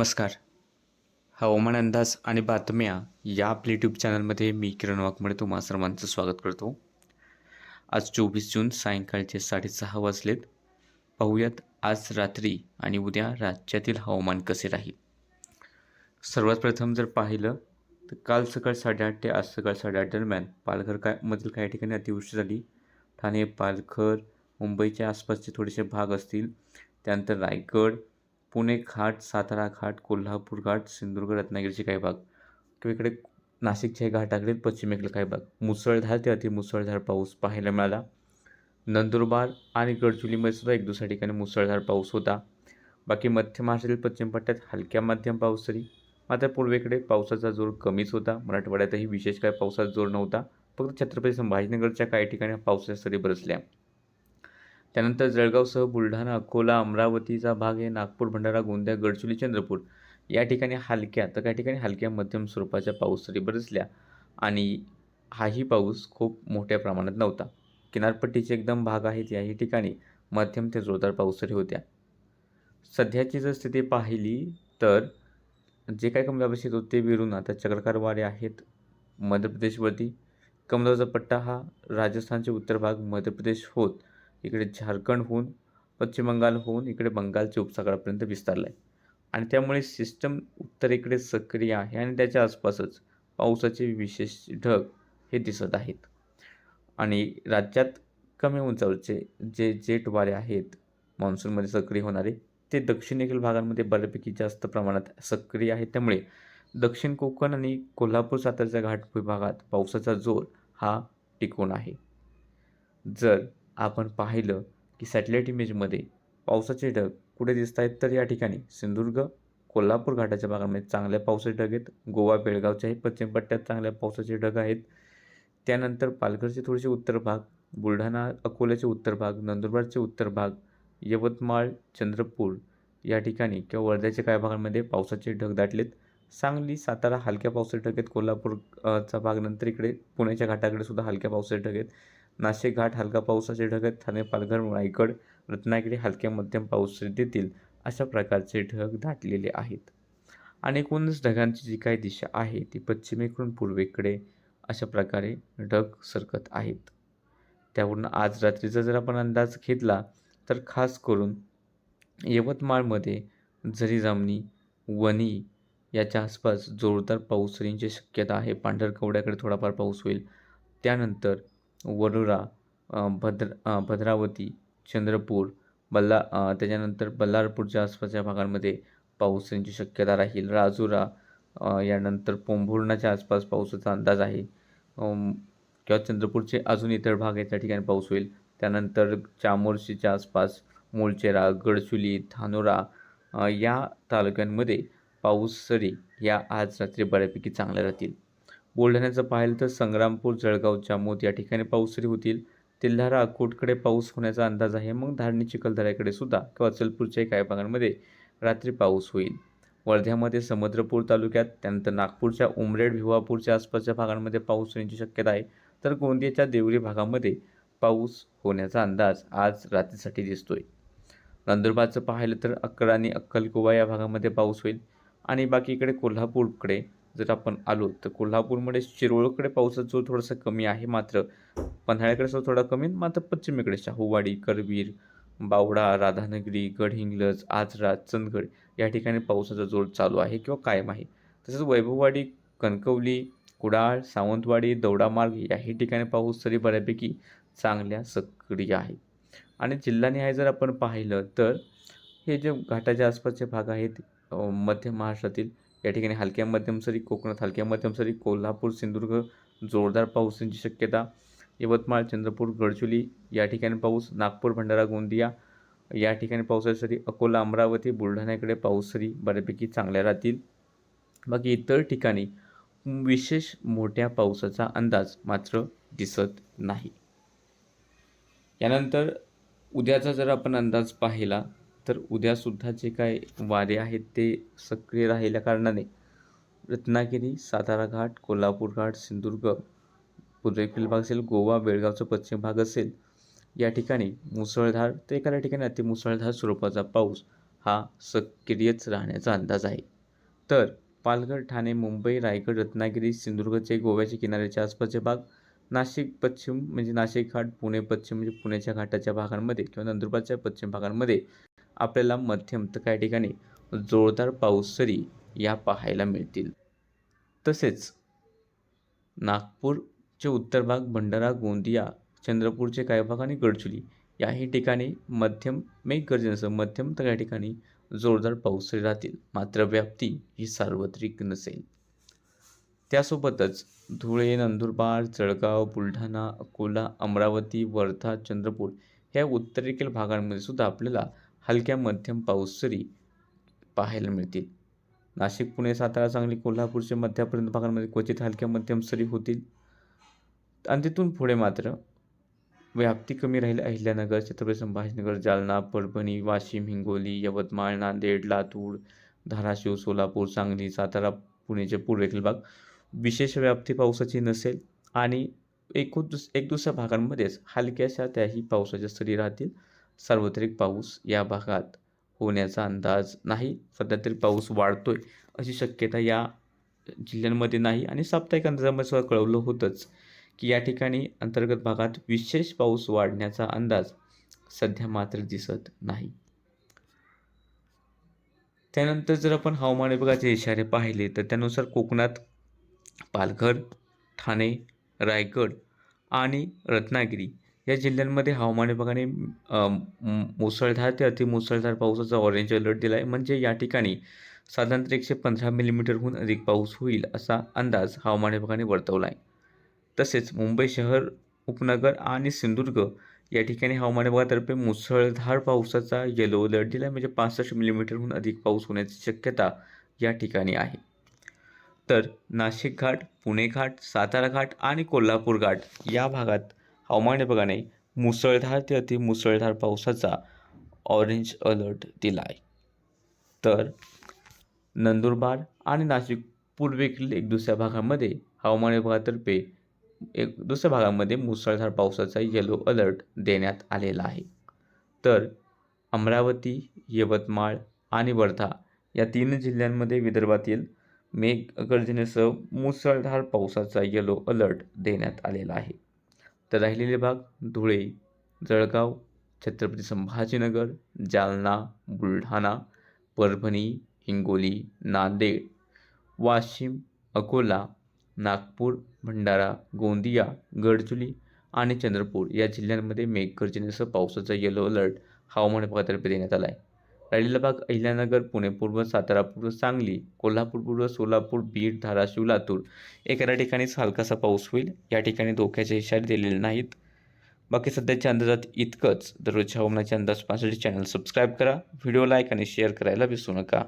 नमस्कार. हवामान अंदाज आणि बातम्या या आपल्या यूट्यूब चॅनलमध्ये मी किरण वाघमडे तुम्हा सर्वांचं स्वागत करतो. आज चोवीस जून सायंकाळचे साडेसहा वाजलेत. पाहूयात आज रात्री आणि उद्या राज्यातील हवामान कसे राहील? सर्वात प्रथम जर पाहिलं तर काल सकाळ साडेआठ ते आज सकाळ साडेआठ दरम्यान पालघर काय मधील काही ठिकाणी अतिवृष्टी झाली. ठाणे पालघर मुंबईच्या आसपासचे थोडेसे भाग असतील. त्यानंतर रायगड पुणे घाट सातारा घाट कोल्हापूर घाट सिंधुदुर्ग रत्नागिरीचे काही भाग. किंवा इकडे नाशिकच्या घाटाकडे पश्चिमेकडे काही भाग. मुसळधार ते अतिमुसळधार पाऊस पाहायला मिळाला. नंदुरबार आणि गडचिरोलीमध्ये सुद्धा एक दुसऱ्या ठिकाणी मुसळधार पाऊस होता. बाकी मध्य महाराष्ट्रातील पश्चिम पट्ट्यात हलक्या मध्यम पाऊस तरी. मात्र पूर्वेकडे पावसाचा जोर कमीच होता. मराठवाड्यातही विशेष काय पावसाचा जोर नव्हता. फक्त छत्रपती संभाजीनगरच्या काही ठिकाणी पावसाच्या सरी बरसल्या. त्यानंतर जळगावसह बुलढाणा अकोला अमरावतीचा भाग आहे नागपूर भंडारा गोंदिया गडचिरोली चंद्रपूर या ठिकाणी हलक्या तर काही ठिकाणी हलक्या मध्यम स्वरूपाच्या पाऊस सरी बरसल्या आणि हाही पाऊस खूप मोठ्या प्रमाणात नव्हता. किनारपट्टीचे एकदम भाग आहेत याही ठिकाणी मध्यम ते जोरदार पाऊसरी होत्या. सध्याची जर स्थिती पाहिली तर जे काही कमी अपेक्षित होते विरून आता चक्रकार वारे आहेत मध्य प्रदेशवरती. कमलाचा पट्टा हा राजस्थानचे उत्तर भाग मध्य प्रदेश होत. इकडे झारखंड होऊन पश्चिम बंगाल होऊन इकडे बंगालच्या उपसागरापर्यंत विस्तारला आहे. आणि त्यामुळे सिस्टम उत्तरेकडे सक्रिय आहे आणि त्याच्या आसपासच पावसाचे विशेष ढग हे दिसत आहेत. आणि राज्यात कमी उंचावरचे जे जेट वारे आहेत मान्सूनमध्ये सक्रिय होणारे ते दक्षिणेकडील भागांमध्ये बऱ्यापैकी जास्त प्रमाणात सक्रिय आहेत. त्यामुळे दक्षिण कोकण आणि कोल्हापूर सातारच्या घाट विभागात पावसाचा जोर हा टिकून आहे. जर आपण पाहिलं की सॅटेलाईट इमेजमध्ये पावसाचे ढग कुठे दिसत आहेत तर या ठिकाणी सिंधुदुर्ग कोल्हापूर घाटाच्या भागामध्ये चांगल्या पावसाचे ढग आहेत. गोवा बेळगावच्याही पश्चिम पट्ट्यात चांगल्या पावसाचे ढग आहेत. त्यानंतर पालघरचे थोडेसे उत्तर भाग बुलढाणा अकोल्याचे उत्तर भाग नंदुरबारचे उत्तर भाग यवतमाळ चंद्रपूर या ठिकाणी किंवा वर्ध्याच्या काही भागांमध्ये पावसाचे ढग दाटलेत. सांगली सातारा हलक्या पावसाचे ढग आहेत. कोल्हापूरचा भाग नंतर इकडे पुण्याच्या घाटाकडे सुद्धा हलक्या पावसाचे ढग आहेत. नाशिक घाट हलका पावसाचे ढग ठाणे पालघर रायगड रत्नागिरी हलक्या मध्यम पाऊस देतील अशा प्रकारचे ढग दाटलेले आहेत. आणि एकूणच ढगांची जी काही दिशा आहे ती पश्चिमेकडून पूर्वेकडे अशा प्रकारे ढग सरकत आहेत. त्यावरून आज रात्रीचा जर आपण अंदाज घेतला तर खास करून यवतमाळमध्ये झरी जामणी वणी याच्या आसपास जोरदार पाऊस येण्याची शक्यता आहे. पांढरकवड्याकडे थोडाफार पाऊस होईल. त्यानंतर वरोरा भद्र भद्रावती चंद्रपूर बल्ला त्याच्यानंतर बल्लारपूरच्या आसपासच्या भागांमध्ये पाऊस यांची शक्यता राहील. राजुरा यानंतर पोंभुर्णाच्या आसपास पावसाचा अंदाज आहे. किंवा चंद्रपूरचे अजून इतर भाग आहेत त्या ठिकाणी पाऊस होईल. त्यानंतर चामोर्शीच्या आसपास मोलचेरा गडचुली धानोरा या तालुक्यांमध्ये पाऊस सरी या आज रात्री बऱ्यापैकी चांगल्या राहतील. बुलढाण्याचं पाहिलं तर संग्रामपूर जळगाव जामोद या ठिकाणी पाऊसरी होतील. तेल्हारा अकोटकडे पाऊस होण्याचा अंदाज आहे. मग धारणी चिखलदऱ्याकडे सुद्धा किंवा अचलपूरच्याही काही भागांमध्ये रात्री पाऊस होईल. वर्ध्यामध्ये समुद्रपूर तालुक्यात त्यानंतर नागपूरच्या उमरेड भिवापूरच्या आसपासच्या भागांमध्ये पाऊस होण्याची शक्यता आहे. तर गोंदियाच्या देवरी भागामध्ये पाऊस होण्याचा अंदाज आज रात्रीसाठी दिसतोय. नंदुरबारचं पाहिलं तर अक्कड आणि अक्कलकुवा या भागामध्ये पाऊस होईल. आणि बाकी इकडे कोल्हापूरकडे जर आपण आलो तर कोल्हापूरमध्ये शिरोळकडे पावसाचा जो थोडासा कमी आहे मात्र पन्हाळ्याकडे सुद्धा थोडा कमी मात्र पश्चिमेकडे शाहूवाडी करवीर बावडा राधानगरी गडहिंग्लज आजरा चंदगड या ठिकाणी पावसाचा जोर चालू आहे किंवा कायम आहे. तसंच वैभववाडी कणकवली कुडाळ सावंतवाडी दौडामार्ग याही ठिकाणी पाऊस तरी बऱ्यापैकी चांगल्या सक्रिय आहे. आणि जिल्हानिहाय जर आपण पाहिलं तर हे जे घाटाच्या आसपासचे भाग आहेत मध्य महाराष्ट्रातील या ठिकाणी हलक्या मध्यम सरी कोकणात हलक्या मध्यम सरी कोल्हापूर सिंधुदुर्ग जोरदार पाऊसांची शक्यता यवतमाळ चंद्रपूर गडचुली या ठिकाणी पाऊस नागपूर भंडारा गोंदिया या ठिकाणी पावसाच्या सरी अकोला अमरावती बुलढाण्याकडे पाऊस सरी बऱ्यापैकी चांगल्या राहतील. बाकी इतर ठिकाणी विशेष मोठ्या पावसाचा अंदाज मात्र दिसत नाही. यानंतर उद्याचा जर आपण अंदाज पाहिला तर उद्यासुद्धा जे काय वारे आहेत ते सक्रिय राहिल्या कारणाने रत्नागिरी सातारा घाट कोल्हापूर घाट सिंधुदुर्ग पूर्वेकडील भाग असेल गोवा बेळगावचा पश्चिम भाग असेल या ठिकाणी मुसळधार तर एखाद्या ठिकाणी अतिमुसळधार स्वरूपाचा पाऊस हा सक्रियच राहण्याचा अंदाज आहे. तर पालघर ठाणे मुंबई रायगड रत्नागिरी सिंधुदुर्गचे गोव्याच्या किनाऱ्याच्या आसपासचे भाग नाशिक पश्चिम म्हणजे नाशिक घाट पुणे पश्चिम म्हणजे पुण्याच्या घाटाच्या भागांमध्ये किंवा नंदुरबारच्या पश्चिम भागांमध्ये आपल्याला मध्यम तर काही ठिकाणी जोरदार पाऊस सरी या पाहायला मिळतील. तसेच नागपूरचे उत्तर भाग भंडारा गोंदिया चंद्रपूरचे काही भाग आणि गडचुली याही ठिकाणी मध्यम मेघगर्जनेसह मध्यम तर काही ठिकाणी जोरदार पाऊस सरी राहतील. मात्र व्याप्ती ही सार्वत्रिक नसेल. त्यासोबतच धुळे नंदुरबार जळगाव बुलढाणा अकोला अमरावती वर्धा चंद्रपूर ह्या उत्तरेकडील भागांमध्ये सुद्धा आपल्याला हलक्या मध्यम पाऊस सरी पाहायला मिळतील. नाशिक पुणे सातारा सांगली कोल्हापूरच्या मध्यापर्यंत भागांमध्ये क्वचित हलक्या मध्यम सरी होतील. आणि तिथून पुढे मात्र व्याप्ती कमी राहील अहिल्यानगर छत्रपती संभाजीनगर जालना परभणी वाशिम हिंगोली यवतमाळ नांदेड लातूर धाराशिव सोलापूर सांगली सातारा पुणेचे पूर्वेकडील भाग. विशेष व्याप्ती पावसाची नसेल आणि एक दुस एक दुसऱ्या भागांमध्येच हलक्याशा त्याही पावसाच्या सरी राहतील. सार्वत्रिक पाऊस या भागात होण्याचा अंदाज नाही. सध्या तरी पाऊस वाढतो आहे अशी शक्यता या जिल्ह्यांमध्ये नाही आणि साप्ताहिक अंदाजामध्ये सुद्धा कळवलं होतंच की या ठिकाणी अंतर्गत भागात विशेष पाऊस वाढण्याचा अंदाज सध्या मात्र दिसत नाही. त्यानंतर जर आपण हवामान विभागाचे इशारे पाहिले तर त्यानुसार कोकणात पालघर ठाणे रायगड आणि रत्नागिरी या जिल्ह्यांमध्ये हवामान विभागाने मुसळधार ते अतिमुसळधार पावसाचा ऑरेंज अलर्ट दिला आहे म्हणजे या ठिकाणी साधारणतः एकशे पंधरा मिलीमीटरहून अधिक पाऊस होईल असा अंदाज हवामान विभागाने वर्तवला आहे तसेच मुंबई शहर उपनगर आणि सिंधुदुर्ग या ठिकाणी हवामान विभागातर्फे मुसळधार पावसाचा येलो अलर्ट दिला आहे म्हणजे पासष्ट मिलीमीटरहून अधिक पाऊस होण्याची शक्यता या ठिकाणी आहे. तर नाशिक घाट पुणे घाट सातारा घाट आणि कोल्हापूर घाट या भागात हवामान विभागाने मुसळधार ते अति मुसळधार पावसाचा ऑरेंज अलर्ट दिला आहे तर नंदुरबार आणि नाशिक पूर्वेकडील एक दुसऱ्या भागामध्ये हवामान विभागातर्फे एक दुसऱ्या भागामध्ये मुसळधार पावसाचा येलो अलर्ट देण्यात आलेला आहे. तर अमरावती यवतमाळ आणि वर्धा या तीन जिल्ह्यांमध्ये विदर्भातील मेघगर्जनेसह मुसळधार पावसाचा येलो अलर्ट देण्यात आलेला आहे. तर राहिलेले भाग धुळे जळगाव छत्रपती संभाजीनगर जालना बुलढाणा परभणी हिंगोली नांदेड वाशिम अकोला नागपूर भंडारा गोंदिया गडचुली आणि चंद्रपूर या जिल्ह्यांमध्ये मेघगर्जनेसह पावसाचा येलो अलर्ट हवामान विभागातर्फे देण्यात आला आहे राहिलेला अहिल्यानगर पुणे पूर्व सातारा पूर्व सांगली कोल्हापूर पूर्व सोलापूर बीड धाराशिव लातूर. एखाद्या ठिकाणीच हलकासा पाऊस होईल. या ठिकाणी धोक्याचे इशारे दिलेले नाहीत. बाकी सध्याच्या अंदाजात इतकंच. दररोजच्या हवामानाचे अंदाज पाहण्यासाठी चॅनल सबस्क्राईब करा. व्हिडिओ लाईक आणि शेअर करायला विसरू नका.